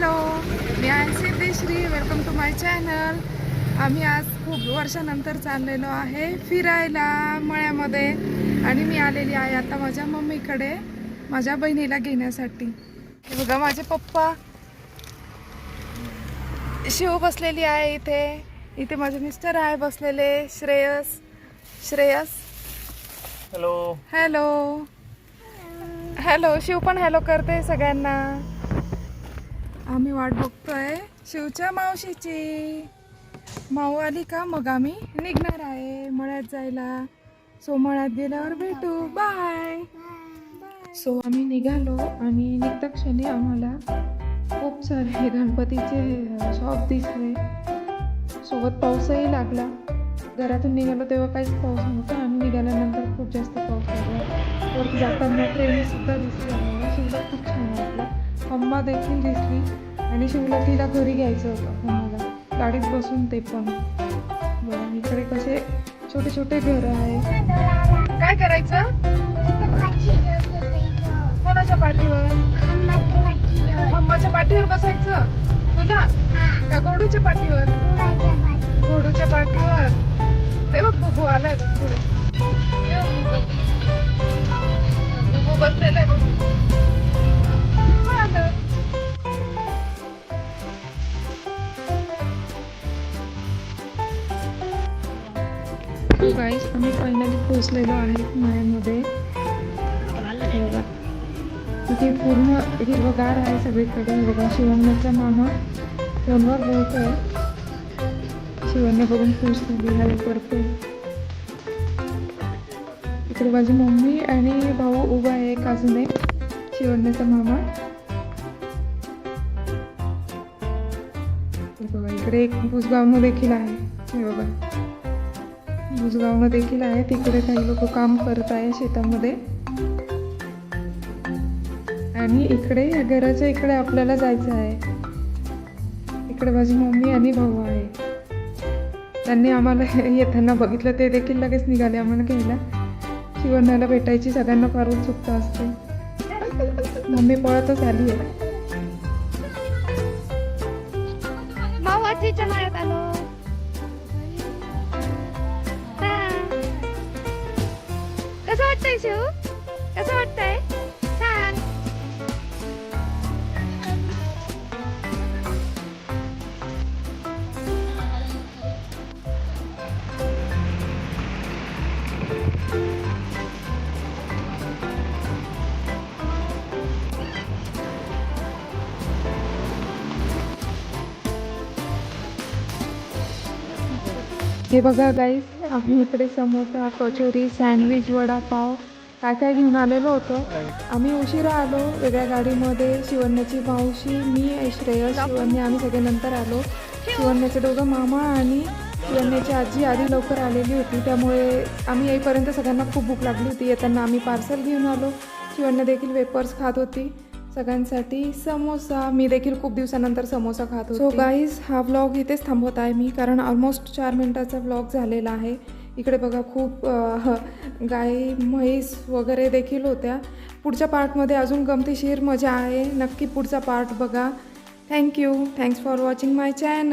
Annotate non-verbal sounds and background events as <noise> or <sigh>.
Hello मी आहे Siddheshri welcome to my channel आम्ही आज खूप वर्षानंतर चाललेलो आहे फिरायला मळ्यामध्ये. आणि मी आलेली आहे आता माझ्या मम्मीकडे माझ्या बहिणीला घेण्यासाठी. बघा माझे पप्पा शिव बसलेली आहे इथे. इथे माझे मिस्टर आहे बसलेले Shreyas. Shreyas? Hello hello hello Shiv पण हॅलो करते सगळ्यांना. आम्ही वाट बघतोय शिवच्या मावशीची. माऊ आली का मग आम्ही? निघणार आहे मळ्यात जायला. सो मळ्यात गेल्यावर भेटू. बाय सो आम्ही निघालो आणि निघता क्षणी आम्हाला खूप सारे गणपतीचे शॉप दिसले. सोबत पाऊसही लागला. घरातून निघालो तेव्हा काहीच पाऊस नव्हता आणि निघाल्यानंतर खूप जास्त पाऊस लागला वरती जाताना ट्रेन सुद्धा दिसली आम्हाला सुद्धा खूप छान वाटलं. अम्मा देखील दिसली आणि शिवलकीला घरी घ्यायचं होतं आम्हाला. गाडीत बसून ते पण. बरं इकडे कसे छोटे छोटे घर आहे. काय करायचं? कोणाच्या पाठीवर? अम्माच्या पाठीवर बसायचं? तुला का गोडूच्या पाठीवर? घोडूच्या पाठीवर. ते बघ बघू आलं गाईस आम्ही फायनली पोहोचलेलो आहे मळ्यामध्ये तिथे पूर्ण हिरवगार आहे सगळीकडे. बघा शिवण्याचा मामा फोनवर आहे. शिवण्य बघून खुश झालेला आहे इकडे माझी मम्मी आणि भाऊ उभा आहे एक अजून एक. शिवण्याचा मामा बघा इकडे एक भुजगावनं देखील आहे. हे बघा. भुजगावनं देखील आहे. तिकडे काही लोक काम करत आहे शेतामध्ये. आणि इकडे या घराच्या इकडे आपल्याला जायचं आहे. इकडे माझी मम्मी आणि भाऊ आहे. त्यांनी आम्हाला <laughs> येताना बघितलं ते देखील लगेच निघाले आम्हाला घ्यायला. शिवणाला भेटायची सगळ्यांना फार उत्सुकता असते. मम्मी पळतच आली आहे. कसं वाटतंय शिव? कसं वाटतंय? छान. हे बघा गाईस आम्ही इकडे समोसा कचोरी सँडविच वडापाव काय काय घेऊन आलेलो होतो. आम्ही उशिरा आलो वेगळ्या गाडीमध्ये शिवण्याची मावशी मी श्रेयस शिवण्य आम्ही सगळे नंतर आलो. शिवण्याचे दोघं मामा आणि शिवण्याची आजी आधी लवकर आलेली होती त्यामुळे आम्ही येईपर्यंत सगळ्यांना खूप भूक लागली होती येताना आम्ही पार्सल घेऊन आलो. शिवण्या देखील वेपर्स खात होती. सगळ्यांसाठी समोसा. मी देखील खूप दिवसानंतर समोसा खात होते. सो गाईज हा व्लॉग इथेच थांबवत आहे मी कारण ऑलमोस्ट चार मिनिटाचा व्लॉग झालेला आहे. इकडे बघा खूप गाय म्हैस वगैरे देखील होत्या. पुढच्या पार्टमध्ये अजून गमतीशीर मजा आहे. नक्की पुढचा पार्ट बघा. Thank you thanks for watching my channel